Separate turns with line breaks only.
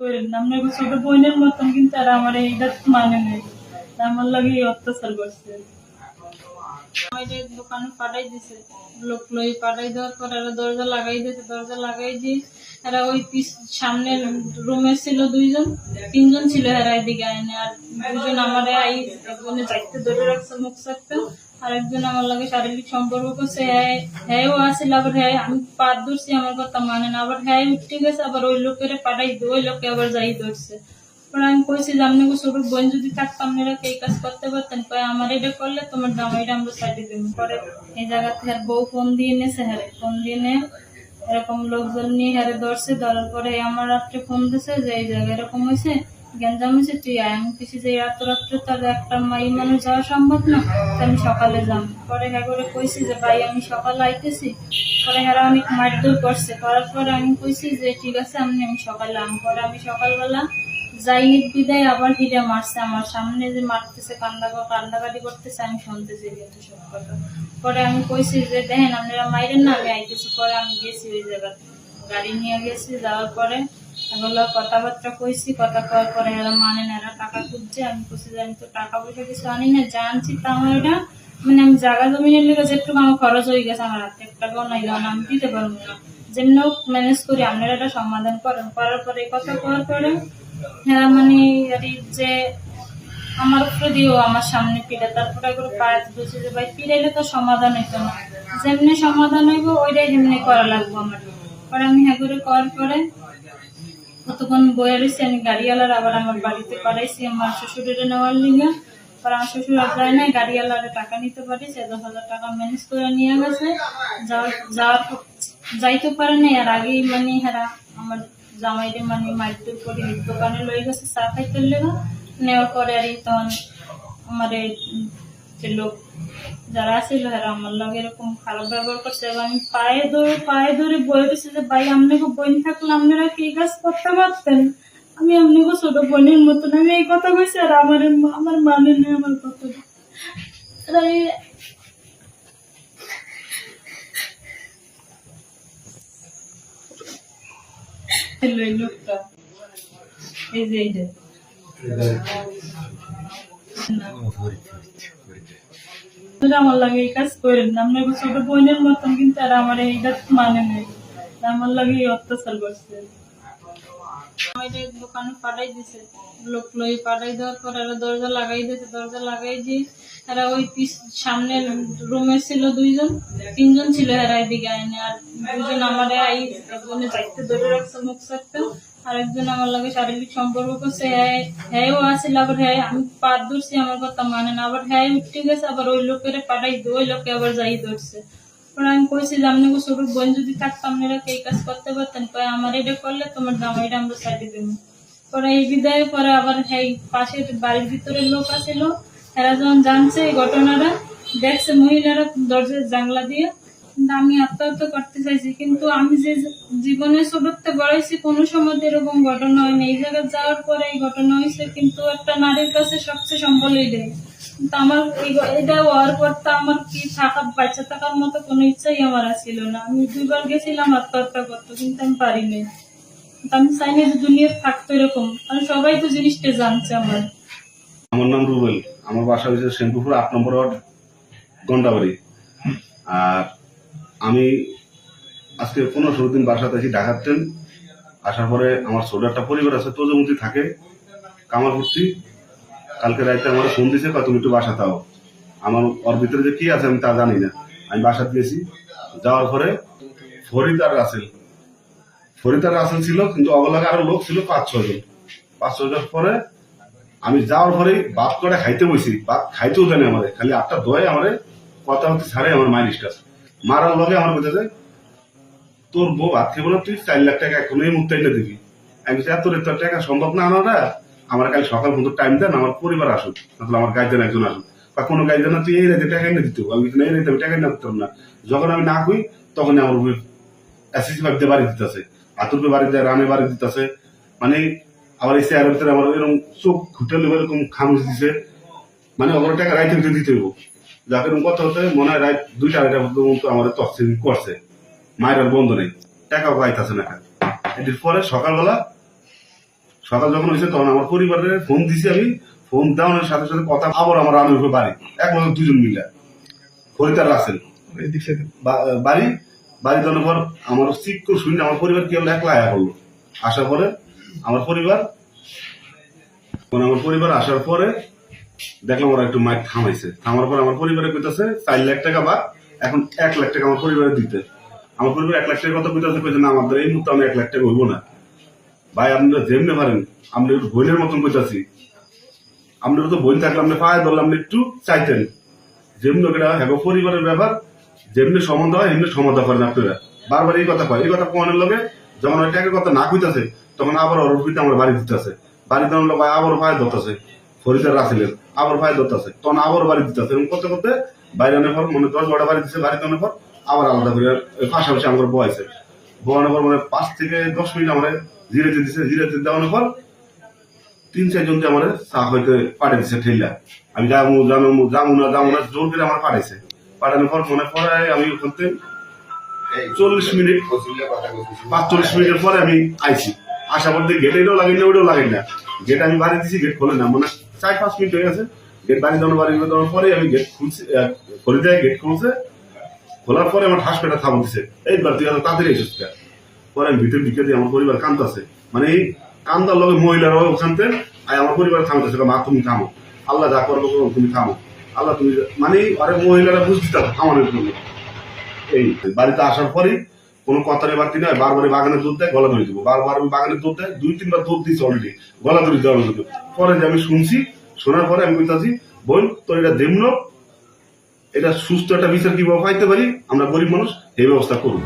করেন ছোট বোনের মতন কিন্তু আর আমার এইটা মানে নেই। আমার লাগে অত্যাচার করছে। পাঠাই দিছে। লোক লই পাঠাই দেওয়ার পর এরা দরজা লাগাই দিয়েছে দরজা লাগাই দিয়ে এরা ওই পিস রুমে ছিল দুইজন, তিনজন ছিল এরা এদিকে আইনে, আর দুজন আমার আই চাইতে ধরে রাখছে, মুখ চাকতে আর একজন আমার লাগে শারীরিক সম্পর্ক করছে হ্যাঁ হ্যাঁও আসছিল আবার হ্যাঁ আমি পাত ধরছি, আমার কথা মানে না, আবার হ্যাঁ উঠে গেছে, আবার ওই লোকের পাঠাই দিয়ে ওই লোকে আবার যাই ধরছে। পরে আমি কইছি যে আপনি ছোট বোন যদি থাকতো, আপনারা এই কাজ করতে পারতেন? কয়, আমার এটা করলে তোমার জামাইটা আমরা সাইডে দেবো পরে এই জায়গা থেকে বউ ফোন দিয়ে নেছে হ্যারে ফোন দিয়ে নে এরকম লোকজন নিয়ে হারে ধরছে, ধরার পরে আমার রাত্রে ফোন দিছে যে এই জায়গায় এরকম হয়েছে গ্যাঞ্জাম হয়েছে, তুই কিছু যে রাত রাত্রে তার একটা মাই যাওয়া সম্ভব না? আমি সকালে যাম। পরে হ্যাঁ করে কইছি যে, ভাই, আমি সকালে আইতেছি। পরে হ্যাঁ অনেক মারধর করছে। করার আমি কইছি যে, ঠিক আছে, আমি আমি সকালে আম। পরে আমি সকালবেলা যাইনি বিদায় আবার হিরে মারছে আমার সামনে যে মারতেছে, কান্দা কান্দাকাটি করতেছে, আমি শুনতেছি কিন্তু সব কথা। পরে আমি কইছি যে, দেখেন, আপনারা মাইরেন না, আমি আইতেছি। পরে আমি গেছি ওই জায়গাতে। গাড়ি নিয়ে গেছি, যাওয়ার পরে এগুলো কথাবার্তা কইছি, কথা কওয়ার পরে এরা মানে না, এরা টাকা খুঁজছে। আমি কইছি যে আমি তো টাকা পয়সা কিছু আনি না, জানছি তা আমার এটা মানে আমি জায়গা জমিনের লেগে যেটুকু আমার খরচ হয়ে গেছে, আমার হাতে টাকাও নাই কারণ আমি দিতে পারব না। যেমন ম্যানেজ করি, আপনারা এটা সমাধান করেন। করার পরে কথা করার পরে হ্যাঁ মানে আর যে আমার উপরে দিও আমার সামনে পিড়ে, তারপরে করে পাড়াতে বলছে যে, ভাই, পিড়াইলে তো সমাধান হইতো না। যেমনি সমাধান হইব, ওইটাই যেমনি করা লাগবো আমার। পরে আমি হ্যাঁ করে করার পরে কতক্ষণ বয়ে রয়েছি, আমি গাড়িওয়ালার আবার আমার বাড়িতে পাঠাইছি, আমার শ্বশুরের নেওয়ার লিগে। পরে আমার শ্বশুর আর যায় নাই, গাড়িওয়ালারে টাকা নিতে পারি সে দশ হাজার টাকা ম্যানেজ করে নিয়ে গেছে। যাওয়ার যাওয়ার যাইতে পারে নাই, আর আগেই মানে হেরা আমার জামাইরে মানে মাইতুর করে দোকানে লয়ে গেছে, চা খাইতে লেগে নেওয়ার পরে আর তখন আমার লোক যারা হেরা আমার লগে এরকম খারাপ ব্যবহার করছে এবং আমি পায়ে ধরে পায়ে ধরে বয়ে রয়েছে যে ভাই আপনাকে বোন থাকলে আপনারা কি কাজ করতে পারতেন? আমি আপনাকে ছোট বোনের মতন আমি এই কথা কইছি আর আমার আমার মানে নেই আমার কথা। লোকটা। এই যে আমার লাগে এই কাজ ছোট বোনের মতন, কিন্তু আর আমার মানে নেই। লাগে এই অত্যাচার করছে। দেওয়ার পর দরজা দরজা দিয়ে এরা ওই পিস সামনের রুমে ছিল দুইজন, তিনজন ছিল এরা এদিকে আইনে। আর দুজন আমার মুখ চাকতে আর একজন আমার লাগে শারীরিক সম্পর্ক করছে হ্যাঁ হ্যাঁও আসছিল আবার হ্যাঁ আমি পাত ধরছি আমার কথা মানে না, আবার হ্যাঁ উঠে গেছে, আবার ওই লোকের পাঠাই দিয়ে ওই লোকে আবার যাই ধরছে। পরে আমি কইছি যে আপনি ছোট বোন যদি থাকতো, আপনারা এই কাজ করতে পারতেন? কয়, আমার এটা করলে তোমার জামাইটা আমরা সাইডে দেবো। পরে এই বিদায় পরে আবার এই পাশের বাড়ির ভিতরে লোক আছিল এরা যখন জানছে এই ঘটনাটা, দেখছে মহিলারা দরজার জানলা দিয়ে আমি আত্মহত্যা করতে চাইছি। কিন্তু আমি যে জীবনে ছোটতে বড়াইছি, কোনো সময় এরকম ঘটনা হয়নি। এই জায়গায় যাওয়ার পরে এই ঘটনা হয়েছে, কিন্তু একটা নারীর কাছে সবচেয়ে সম্বলই দেয় আমার এটা হওয়ার পর তো আমার কি থাকা বাচ্চা থাকার মতো কোনো ইচ্ছাই আমার ছিল না। আমি দুইবার গেছিলাম আত্মহত্যা করতে, কিন্তু আমি পারিনি। আমি চাইনি যে থাকতো এরকম। কারণ সবাই তো জিনিসটা জানছে আমার।
আমার নাম রুবেল। আমার বাসা হচ্ছে শ্যামপুকুর আট নম্বর ওয়ার্ড, গন্ডাবাড়ি। আর আমি আজকে পনেরো ষোলো দিন বাসাতে আছি ঢাকার ট্রেন আসার পরে আমার ছোট একটা পরিবার আছে, তোজমতি থাকে কামারপুর্তি কালকে রাতে আমার ফোন দিছে, কয়, তুমি একটু বাসা তাও আমার ওর ভিতরে যে কি আছে আমি তা জানি না। আমি বাসা দিয়েছি যাওয়ার পরে ফরিদ আর রাসেল। ফরিদ আর রাসেল ছিল, কিন্তু অবলাগে আরও লোক ছিল পাঁচ ছজন পাঁচ ছয় জন পরে আমি যাওয়ার পরে ভাত করে খাইতে বসি। ভাত খাইতেও জানি আমাদের খালি আটটা দয়ে আমারে কথা হতে ছাড়ে, আমার মাইলিশটা মারার লগে আমার বলতে যায় তোর বউ ভাত খেবো না তুই চার লাখ টাকা এখনই মুক্ত এনে দিবি। আমি বলছি, এত টাকা সম্ভব না আনাটা? আমার কাল সকাল পর্যন্ত টাইম দেন আমার পরিবার আসুক তাহলে আমার গাইডেন একজন আসুক। বা কোনো গাইডেন না তুই এই রেতে টাকা এনে দিতে আমি না, এই রেতে আমি টাকা এনে দিতাম না। যখন আমি না কই তখন আমার এসএসসি ভাবতে বাড়ি দিতেছে আতুরকে বাড়ি দেয় রানে বাড়ি দিতেছে। মানে আবার এই চেয়ারের ভিতরে আমার এরকম চোখ ঘুটে এরকম খামুচ দিছে। মানে ওগুলো টাকা রাইতে দিতে দিতে হইব। যাকে কথা হচ্ছে, মনে হয় রাত দুইটা আড়াইটা পর্যন্ত আমার তফসিল করছে। মায়ের বন্ধ নেই। টাকাও পাইতেছে না এটির পরে সকালবেলা, সকাল যখন হয়েছে, তখন আমার পরিবারের ফোন দিছি আমি। ফোন দেওয়ানোর সাথে সাথে কথা আবার আমার রানের উপর বাড়ি। এক বছর দুজন মিলে। ফরিদার রাসেল। বাড়ি। বাড়ি দেওয়ার পর আমার সিক করে শুনি আমার পরিবার কি হলো? একলা আয়া করল আসার পরে আমার পরিবার মানে আমার পরিবার আসার পরে দেখলাম ওরা একটু মাইক থামাইছে। থামার পর আমার পরিবারে কইতাছে, চার লাখ টাকা বা, এখন এক লাখ টাকা আমার পরিবারে দিতে। আমার পরিবার এক লাখ টাকার কথা কইতাছে, কইছে, না, আমাদের এই মুহূর্তে আমি এক লাখ টাকা হইব না। ভাই, আপনারা যেমনি পারেন, আমরা একটু বইনের মতন কইতাছি। আমরা তো বই থাকলে আপনি পায়ে ধরলে আপনি একটু চাইতেন। যেমনি ওটা হ্যাঁ পরিবারের ব্যাপার, যেমনি সম্বন্ধ হয়, এমনি সমাধা করেন আপনারা। বারবার এই কথা কয়, এই কথা কোয়ানের লগে যখন ওই টাকার কথা না কইতাছে, তখন আবার ওর আমার বাড়ি দিতেছে। বাড়ি দেওয়ার লোক আবার পায়ে ধরতেছে। ফরিদার রাসেলের আবার পায়ে ধরতেছে তখন আবার বাড়ি দিতেছে এরকম করতে করতে বাইরে আনার পর মানে দশ বারোটা বাড়ি দিচ্ছে বাড়ি দেওয়ার পর আবার আলাদা করে পাশাপাশি আমার বয়েছে বয়ানোর পর মানে পাঁচ থেকে দশ মিনিট আমার জিরেতে দিছে। জিরেতে দেওয়ানোর পর তিন চারজন দিয়ে আমার চা হইতে পাঠিয়ে দিছে ঠেলা আমি যাব জানো যাব না যাব না জোর করে আমার পাঠাইছে। পাঠানোর পর মনে পড়ে আমি ওখান থেকে চল্লিশ মিনিট পাঁচচল্লিশ মিনিটের পরে আমি আইছি। আসার পর দিয়ে গেট এটাও লাগাই না ওটাও লাগাই না। গেট আমি বাড়ি দিছি গেট খোলে না। মানে চার পাঁচ মিনিট হয়ে গেছে। গেট বাড়ি দেওয়ার বাড়ি দেওয়ার পরে আমি গেট খুলছি খুলে দেয় গেট খুলছে। খোলার পরে আমার হাসপাতাল থামা দিছে। এইবার তুই এত তাড়াতাড়ি? পরে আমি ভিতরে ঢুকে দিয়ে আমার পরিবার কান্দাছে। মানে এই কান্দার লগে মহিলারা ওখান থেকে আর আমার পরিবার থামতেছে মা তুমি থামো। আল্লাহ যা করব করো, তুমি থামো। আল্লাহ তুমি মানে আরে মহিলারা বুঝতে থামানোর জন্য। এই বাড়িতে আসার পরেই কোনো কথা নেই বাড়তি নয় বারবার বাগানে দুধ দেয় গলা ধরে দেবো। বারবার আমি বাগানে দুধ দেয়, দুই তিনবার দুধ দিচ্ছি অলরেডি গলা ধরে দেওয়া জন্য। পরে যে আমি শুনছি, শোনার পরে আমি বলতেছি বোন তো এটা দেমন এটা সুস্থ একটা বিচার কীভাবে পাইতে পারি? আমরা গরিব মানুষ, এই ব্যবস্থা করুন।